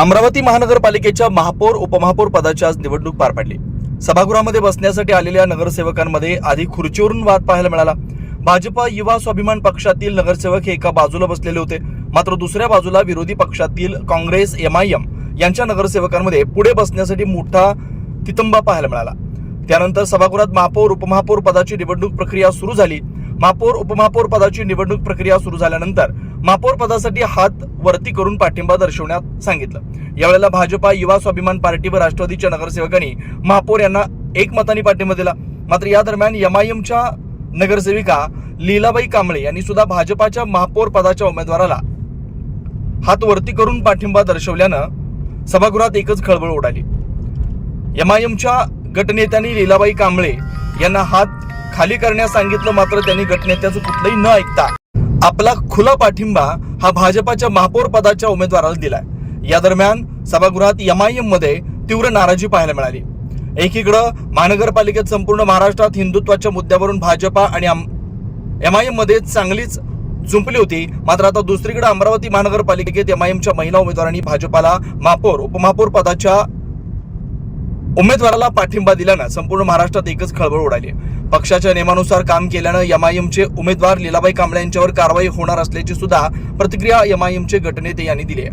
अमरावती महानगरपालिकेच्या महापौर उपमहापौर पदाची आज निवडणूक पार पडली. सभागृहामध्ये बसण्यासाठी आलेल्या नगरसेवकांमध्ये आधी खुर्चीवरून वाद पाहायला मिळाला. भाजपा युवा स्वाभिमान पक्षातील नगरसेवक हे एका बाजूला बसलेले होते. मात्र दुसऱ्या बाजूला विरोधी पक्षातील काँग्रेस एमआयएम यांच्या नगरसेवकांमध्ये पुढे बसण्यासाठी मोठा तितंबा पाहायला मिळाला. त्यानंतर सभागृहात महापौर उपमहापौर पदाची निवडणूक प्रक्रिया सुरू झाली. महापौर उपमहापौर पदाची निवडणूक प्रक्रिया सुरू झाल्यानंतर महापौर पदासाठी हात वरती करून पाठिंबा दर्शवण्यात सांगितलं. यावेळेला भाजपा युवा स्वाभिमान पार्टी व राष्ट्रवादीच्या नगरसेवकांनी महापौर यांना एकमताने पाठिंबा दिला. मात्र या दरम्यान एमआयएमच्या नगरसेविका लीलाबाई कांबळे यांनी सुद्धा भाजपाच्या महापौर पदाच्या उमेदवाराला हात वरती करून पाठिंबा दर्शवल्यानं सभागृहात एकच खळबळ उडाली. एमआयएमच्या गटनेत्यांनी लीलाबाई कांबळे यांना हात खाली करण्यास सांगितलं मात्र त्यांनी गटनेत्याचं कुठलंही न ऐकता आपला खुला पाठिंबा हा भाजपाच्या महापौर पदाच्या उमेदवाराला दिलाय. या दरम्यान सभागृहात एमआयएममध्ये तीव्र नाराजी पाहायला मिळाली. एकीकडं महानगरपालिकेत संपूर्ण महाराष्ट्रात हिंदुत्वाच्या मुद्द्यावरून भाजपा आणि एमआयएममध्ये चांगलीच जुंपली होती. मात्र आता दुसरीकडे अमरावती महानगरपालिकेत एमआयएमच्या महिला उमेदवारांनी भाजपाला महापौर उपमहापौर पदाच्या उमेदवाराला पाठिंबा दिल्यानं संपूर्ण महाराष्ट्रात एकच खळबळ उडाली पक्षाच्या नियमानुसार काम केल्यानं एमआयएमचे उमेदवार लीलाबाई कांबळे यांच्यावर कारवाई होणार असल्याची सुद्धा प्रतिक्रिया एमआयएमचे गटनेते यांनी दिली आहे.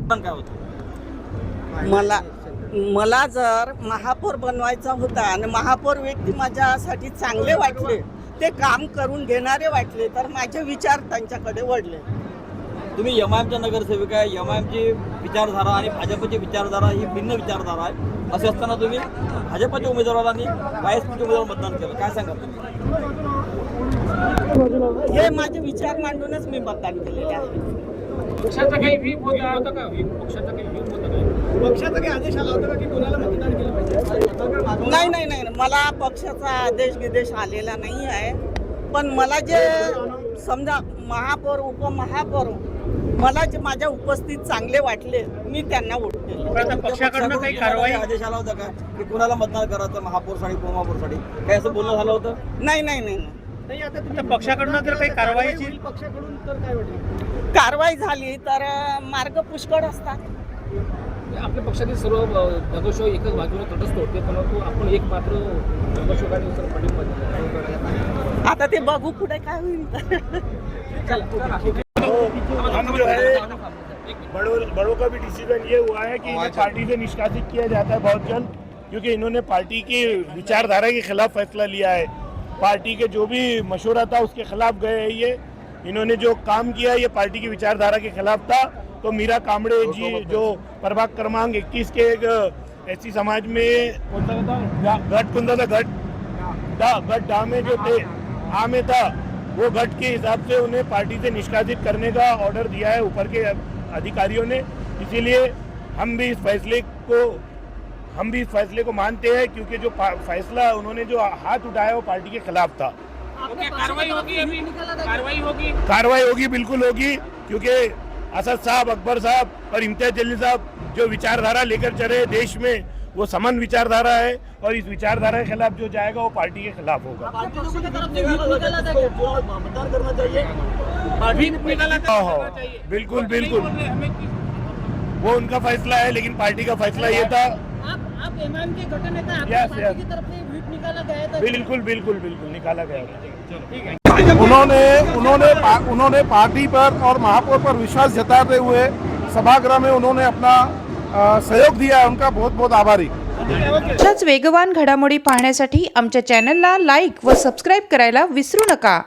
मला मला जर महापौर बनवायचा होता आणि महापौर व्यक्ती माझ्यासाठी चांगले वाटले ते काम करून घेणारे वाटले तर माझे विचार त्यांच्याकडे वळले. तुम्ही एम आयएमच्या नगरसेविका आहे एम आयएमची विचारधारा आणि भाजपची विचारधारा ही भिन्न विचारधारा आहे. असे असताना तुम्ही भाजपच्या उमेदवाराला आणि वायएसपीच्या उमेदवार मतदान केलं. काय सांगाल तुम्ही? हे माझे विचार मांडूनच मी मतदान केलेले आहे. पक्षाचा काही व्हीप होता होता का? व्हीप? पक्षाचा काही व्हीप होता का? पक्षाचा काही आदेश आला होता का की कोणाला मतदान केलं पाहिजे? नाही नाही नाही मला पक्षाचा आदेश विदेश आलेला नाही आहे. पण मला जे समजा महापौर उपमहापौर मला जे माझ्या उपस्थित चांगले वाटले मी त्यांना वोट केले. आता पक्षाकडनं काही कारवाई आदेश आला होता का? की कुणाला मतदान करायचं? महापौरसाठी उपमहापौरसाठी काय असं बोलणं झालं होतं? नाही नाही नाही नाही. नाही आता तुमच्या पक्षाकडनं जर काही कारवाईची पक्षाकडून तर काय वाटेल? कारवाई झाली तर मार्ग पुष्कळ असतात. आपल्या पक्षातील सर्व नगरसेवक एकच बाजूला तटस्थ होते परंतु आपण एक मात्र. आता ते बघू पुढे काय होईल. बड़ों बड़ों का भी डिसीज़न ये हुआ है कि इन्हें पार्टी से निष्कासित किया जाता है बहुत जल्द क्योंकि इन्होंने पार्टी की विचारधारा के खिलाफ फैसला लिया है। पार्टी के जो भी मशवरा था उसके खिलाफ गए हैं ये। इन्होंने जो काम किया ये पार्टी की विचारधारा के खिलाफ था। तो मीरा कामड़े जी जो प्रभाग क्रमांक 21 के एक एस समाज में गा- कौन था? गट डा। डा में जो थे आ में था वो गट के हिसाब से उन्हें पार्टी से निष्कासित करने का ऑर्डर दिया है। ऊपर के अधिकारियों ने। इसीलिए हम भी इस फैसले को हम भी इस फैसले को मानते हैं क्योंकि जो फैसला उन्होंने जो हाथ उठाया वो पार्टी के खिलाफ था। कार्रवाई होगी अभी? कार्रवाई होगी? कार्रवाई होगी बिल्कुल होगी क्योंकि असद साहब अकबर साहब और इम्तियाज़ जलील साहब जो विचारधारा लेकर चले देश में वो समान विचारधारा है और इस विचारधारा के खिलाफ जो जाएगा वो पार्टी के खिलाफ होगा। मतदान करना चाहिए। अभी निकाला हाँ, हाँ, बिल्कुल बिल्कुल। वो उनका फैसला है लेकिन पार्टी का फैसला ये था। आप आप एमआईएम के गठन नेता आपकी Yes, पार्टी yes. की तरफ से व्हिप निकाला गया तो बिल्कुल बिल्कुल बिल्कुल निकाला गया था। उन्होंने उन्होंने पा- उन्होंने पार्टी पर और महापौर पर विश्वास जताते हुए सभागृह में उन्होंने अपना सहयोग दिया उनका बहुत बहुत आभारी। अशाच वेगवान घडामोडी पाहण्यासाठी आमच्या चॅनलला लाईक व सबस्क्राईब करायला विसरू नका.